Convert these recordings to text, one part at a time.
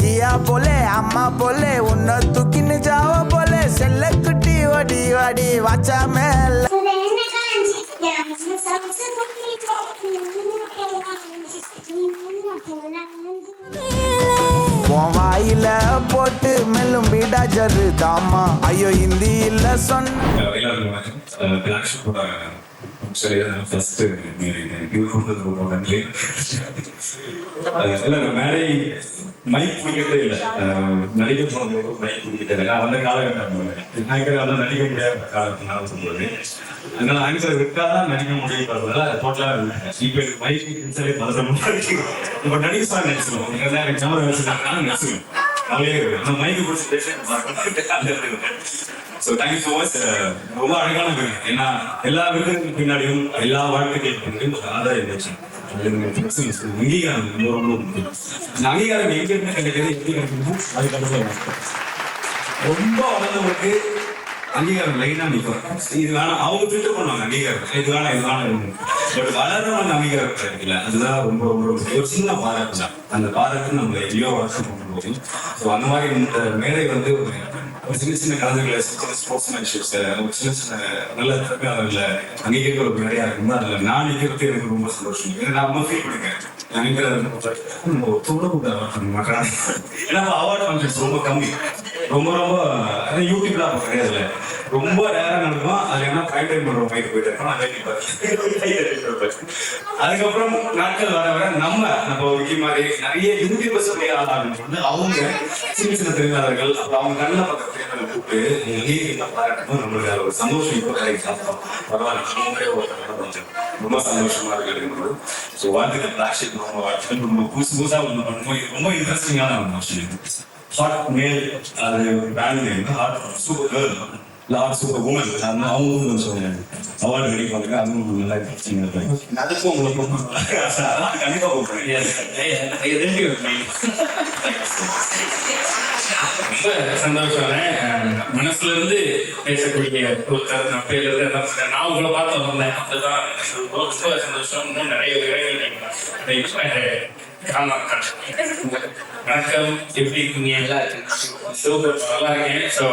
கியா போலே அம்மா போலே உன்னை தூக்கின்னு ஜாவ போலே. செல்ல குட்டி ஒடி வாடி வாச்சா மேல. போட்டு மெல்லும் பீடா ஜரு தாமா. ஐயோ ஹிந்தியில சொன்ன மைக் பிடிக்கிறதே இல்லை நடிக்க போனது மைக் பிடிக்கிறதே இல்லை. அந்த காலகட்டம் நாயக்கர் வந்து நடிக்க முடியாத காலத்தினால சொல்றது அதனால ஆன்சர் விட்டாதான் நடிக்க முடியும் டோட்டலாக இப்போ மைக் சரி பதற இப்போ நடிக்க சார் நடிச்சிடும் எனக்கு கேமரா வச்சுருக்காங்க நடிச்சிடும் மைக்கு பிடிச்சி ஸோ தேங்க்யூ ஸோ மச் ரொம்ப அழகான பேர் ஏன்னா எல்லா விருதுகளுக்கு பின்னாடியும் எல்லா வாழ்க்கைகளுக்கு பின்னாடியும் ஒரு ஆதாரம் இருந்துச்சு. அங்கீகாரம் ரொம்ப ரொம்ப முக்கியம். இந்த அங்கீகாரம் எங்க இருந்து கிடைக்கிறது எப்படி கிடைக்குமோ ரொம்ப வளர்ந்தவங்களுக்கு அங்கீகாரம் லைனா நிற்கும் இது வேணாம் அவங்க ஃபில்டர் பண்ணுவாங்க அங்கீகாரம். இது வேணாம் இது வேணாம் பட் வளர்றவங்க அங்கீகாரம் கிடைக்கல. அதுதான் ரொம்ப ரொம்ப ஒரு சின்ன பாராட்டு தான். அந்த பாராட்டு நம்ம எங்கேயோ வளர்த்து கொண்டு போகும் ஸோ அந்த மாதிரி இந்த மேடை வந்து ஒரு சின்ன சின்ன கலந்துகளை சின்ன ஸ்போர்ட்ஸ்மேன்ஷிப்ஸ் ஒரு சின்ன சின்ன நல்ல திறமையாளர்களை அங்கீகரிக்கிற ஒரு நிறையா இருக்கும் அதில் நான் நிற்கிறது எனக்கு ரொம்ப சந்தோஷம். ஏன்னா நான் ரொம்ப ஃபீல் பண்ணிருக்கேன் நான் நிற்கிறது கூட மக்களா ஏன்னா அவார்ட் ஃபங்க்ஷன்ஸ் ரொம்ப கம்மி. ரொம்ப ரொம்ப யூடியூப்லாம் யூடியூப்ல அப்ப ரொம்ப நேரம் நடக்கும் அது என்ன டைம் டைம் பண்ற மாதிரி போயிட்டு இருக்கோம் அதை நிப்பாரு. அதுக்கப்புறம் நாட்கள் வர வர நம்ம நம்ம விக்கி மாதிரி நிறைய யூடியூபர்ஸ் ஆளாகும் வந்து அவங்க சின்ன சின்ன தொழிலாளர்கள் அப்புறம் அவங்க கண்ணில் பக்கத்து தேர்தலை கூப்பிட்டு நீங்க பாராட்டணும் நம்மளுக்கு ஒரு சந்தோஷம் இப்போ கிடைக்கும் பரவாயில்ல. நம்மளே ஒரு ரொம்ப சந்தோஷமா இருக்கு ஸோ வாழ்த்துக்கள். பிளாக்ஷிப் ரொம்ப வாழ்த்துக்கள். ரொம்ப புதுசு புதுசாக ஒன்று பண்ணும்போது ரொம்ப இன்ட்ரெஸ்டிங்கான ஒரு விஷயம் ஹாட் மேல் அது band name hot super girl lord super woman அது அவங்களும் சொன்னாங்க அவார்டு கிடைப்பாங்க அதுவும் நல்லா இன்ட்ரெஸ்டிங் இருக்கு அதுக்கும் உங்களுக்கு கண்டிப்பா கூப்பிடுறேன் ரொம்ப சந்தோஷம். மனசுல இருந்து பேசக்கூடிய ஒருத்தர் நான் பேர்ல இருந்து என்ன. நான் உங்களை பார்த்து வந்தேன். அதுதான். ரொம்ப சந்தோஷம் இன்னும் நிறைய விரைவில் காணலாம் வணக்கம் எப்படி இருக்கீங்க நல்லா இருக்கேன் சூப்பர் நல்லா இருக்கேன் ஸோ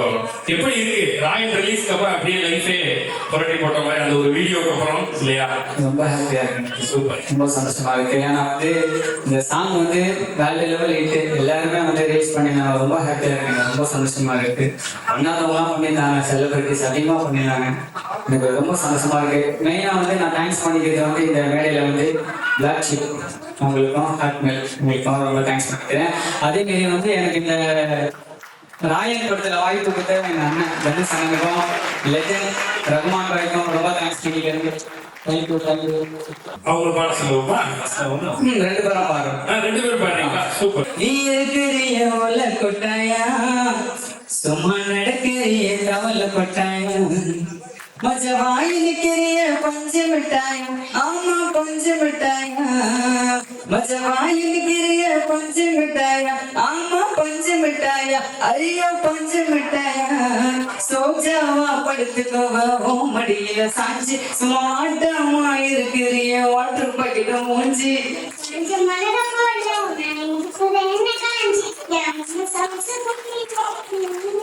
எப்படி இருக்கு ராயல் ரிலீஸ்க்கு அப்புறம் அப்படியே லைஃபே புரட்டி போட்ட மாதிரி அந்த ஒரு வீடியோக்கு அப்புறம் இல்லையா ரொம்ப ஹாப்பியா இருக்கு. சூப்பர் ரொம்ப சந்தோஷமா இருக்கு ஏன்னா வந்து இந்த சாங் வந்து வேர்ல்டு லெவல் இட்டு எல்லாருமே வந்து ரீச் பண்ணி ரொம்ப ஹாப்பியா இருக்கு ரொம்ப சந்தோஷமா இருக்கு. பண்ணாதவங்களாம் பண்ணியிருந்தாங்க. செலிபிரிட்டிஸ் அதிகமாக பண்ணியிருந்தாங்க. எனக்கு ரொம்ப சந்தோஷமா இருக்கு. மெயினா வந்து நான் தேங்க்ஸ் பண்ணிக்கிறது வந்து இந்த மேடையில வந்து பிளாக் ஷிப் உங்களுக்கும் ஹாட்மெயில் உங்களுக்கும் ரொம்ப தேங்க்ஸ் பண்ணிக்கிறேன். அதே மாரி வந்து எனக்கு இந்த ராயன் படத்துல வாய்ப்பு கொடுத்த எங்க அண்ணன் தனுஷ் அண்ணனுக்கும் லெஜண்ட் ரகுமான் பாய்க்கும் ரொம்ப தேங்க்ஸ் பண்ணிக்கிறேன் ரெண்டு பேரும் பாருங்க ரெண்டு பேரும் சூப்பர். நீ இருக்கிறிய கொட்டாயா? சும்மா நடக்கிறிய கவல கொட்டாயா? மஜ வாய் பஞ்சு மிட்டாயா ஆமா பஞ்சு மிட்டாயா மஜ வாய் பஞ்சு மிட்டாயா ஆமா பஞ்சு மிட்டாயா ஐயோ பஞ்சு மிட்டாயா சோஜாவா படுத்துக்கோவ ஓ மடியில சாஞ்சி சும்மா இருக்கிறிய வாட்டர் பக்கிட்ட மூஞ்சி Thank.